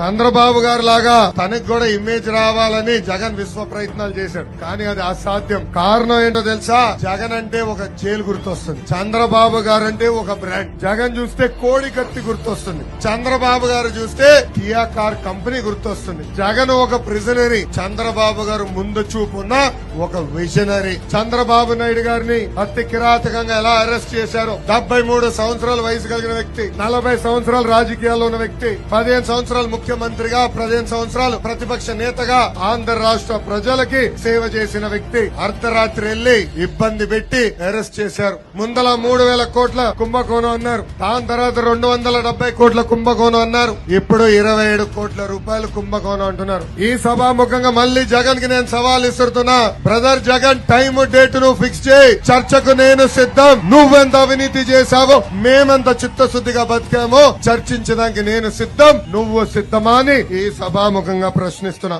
చంద్రబాబు గారు లాగా తనకు కూడా ఇమేజ్ రావాలని జగన్ విశ్వ ప్రయత్నాలు చేశాడు. కానీ అది అసాధ్యం. కారణం ఏంటో తెలుసా? జగన్ అంటే ఒక జైలు గుర్తొస్తుంది. చంద్రబాబు గారు అంటే ఒక బ్రాండ్. జగన్ చూస్తే కోడి కత్తి గుర్తొస్తుంది. చంద్రబాబు గారు చూస్తే కియా కార్ కంపెనీ గుర్తొస్తుంది. జగన్ ఒక ప్రిజనరీ. చంద్రబాబు గారు ముందు చూపున్న ఒక విజనరీ. చంద్రబాబు నాయుడు గారిని అతి కిరాతకంగా ఎలా అరెస్ట్ చేశారో డెబ్బై మూడు సంవత్సరాల వయసు కలిగిన వ్యక్తి నలభై సంవత్సరాలు రాజకీయాల్లో ఉన్న వ్యక్తి పదిహేను సంవత్సరాలు ముఖ్యమంత్రిగా పదిహేను సంవత్సరాలు ప్రతిపక్ష నేతగా ఆంధ్ర రాష్ట్ర ప్రజలకి సేవ చేసిన వ్యక్తి అర్ధరాత్రి వెళ్ళి ఇబ్బంది పెట్టి అరెస్ట్ చేశారు. ముందల మూడు వేల కోట్ల కుంభకోణం అన్నారు. దాని తర్వాత రెండు వందల డెబ్బై కోట్ల కుంభకోణం అన్నారు. ఇప్పుడు ఇరవై ఏడు కోట్ల రూపాయలు కుంభకోణం అంటున్నారు. ఈ సభాముఖంగా మళ్ళీ జగన్కి నేను సవాల్ ఇస్తున్నా బ్రదర్ జగన్ టైం డేట్ను ఫిక్స్ చేయి. చర్చకు నేను సిద్ధం. నువ్వెంత అవినీతి చేశావో మేమెంత చిత్తశుద్ధిగా బతికామో చర్చించడానికి నేను సిద్ధం. నువ్వు సిద్ధం. అని ఈ సభాముఖంగా ప్రశ్నిస్తున్నా.